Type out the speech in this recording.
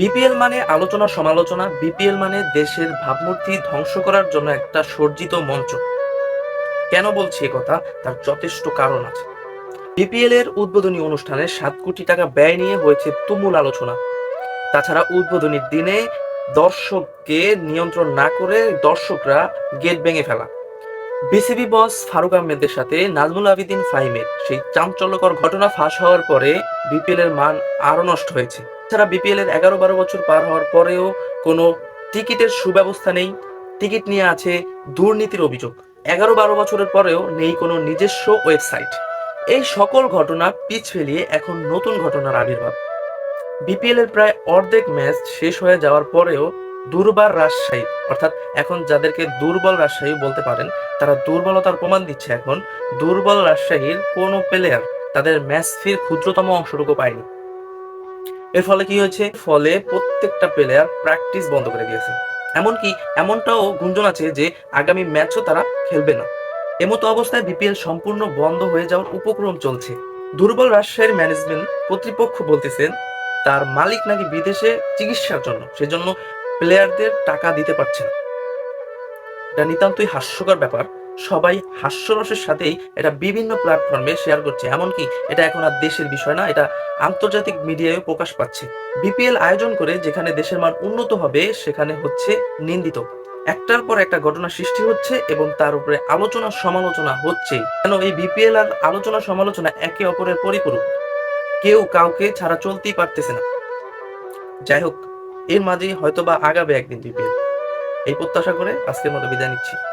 BPL মানে আলোচনা সমালোচনা, বিপিএল মানে দেশের ভাবমূর্তি ধ্বংস করার জন্য একটা সর্জিত মঞ্চ। কেন বলছি কথা? তার যথেষ্ট কারণ আছে। বিপিএল এর উদ্বোধনী অনুষ্ঠানে সাত কোটি টাকা ব্যয় নিয়ে হয়েছে তুমুল আলোচনা। তাছাড়া উদ্বোধনীর দিনে দর্শককে নিয়ন্ত্রণ না করে দর্শকরা গেট ভেঙে ফেলা। বিসিবি বস ফারুক আহমেদের সাথে নাজমুল আবিদিন ফাহিমের সেই চাঞ্চল্যকর ঘটনা ফাঁস হওয়ার পরে বিপিএল এর মান আরও নষ্ট হয়েছে। এছাড়া বিপিএল এর এগারো বারো বছর পার হওয়ার পরেও কোনো টিকিটের সুব্যবস্থা নেই। টিকিট নিয়ে আছে দুর্নীতির অভিযোগ। এগারো বারো বছরের পরেও নেই কোনো নিজস্ব ওয়েবসাইট। এই সকল ঘটনা পিছ ফেলিয়ে এখন নতুন ঘটনার আবির্ভাব। বিপিএল এর প্রায় অর্ধেক ম্যাচ শেষ হয়ে যাওয়ার পরেও দুর্বার রাজশাহী, অর্থাৎ এখন যাদেরকে দুর্বল রাজশাহী বলতে পারেন, তারা দুর্বলতার প্রমাণ দিচ্ছে এখন। দুর্বল রাজশাহীর কোনো প্লেয়ার তাদের ম্যাচ ফির ক্ষুদ্রতম অংশটুকু পায়নি। এর ফলে কি হয়েছে? ফলে প্রত্যেকটা প্লেয়ার প্র্যাকটিস বন্ধ করে দিয়েছে। এমনকি এমনটাও গুঞ্জন আছে যে আগামী ম্যাচও তারা খেলবে না। এমতো অবস্থায় বিপিএল সম্পূর্ণ বন্ধ হয়ে যাওয়ার উপক্রম চলছে। দুর্বল রাজশাহীর ম্যানেজমেন্ট কর্তৃপক্ষ বলতেছেন, তার মালিক নাকি বিদেশে চিকিৎসার জন্য, সেজন্য প্লেয়ারদের টাকা দিতে পারছে না। এটা নিতান্তই হাস্যকর ব্যাপার। সবাই হাস্যরসের সাথেই এটা বিভিন্ন প্ল্যাটফর্মে শেয়ার করছে। এমনকি এটা এখন আর দেশের বিষয় না, এটা আন্তর্জাতিক মিডিয়ায় প্রকাশ পাচ্ছে। বিপিএল আয়োজন করে যেখানে দেশের মান উন্নত হবে, সেখানে হচ্ছে নিন্দিত। একটার পর একটা ঘটনা সৃষ্টি হচ্ছে এবং তার উপরে আলোচনা সমালোচনা হচ্ছে। কেন এই বিপিএল আর আলোচনা সমালোচনা একে অপরের পরিপূরক? কেউ কাউকে ছাড়া চলতেই পারতেছে না। যাই হোক, এর মাঝেই হয়তো বা আগাবে একদিন বিপিএল এই প্রত্যাশা করে আজকের মতো বিদায় নিচ্ছি।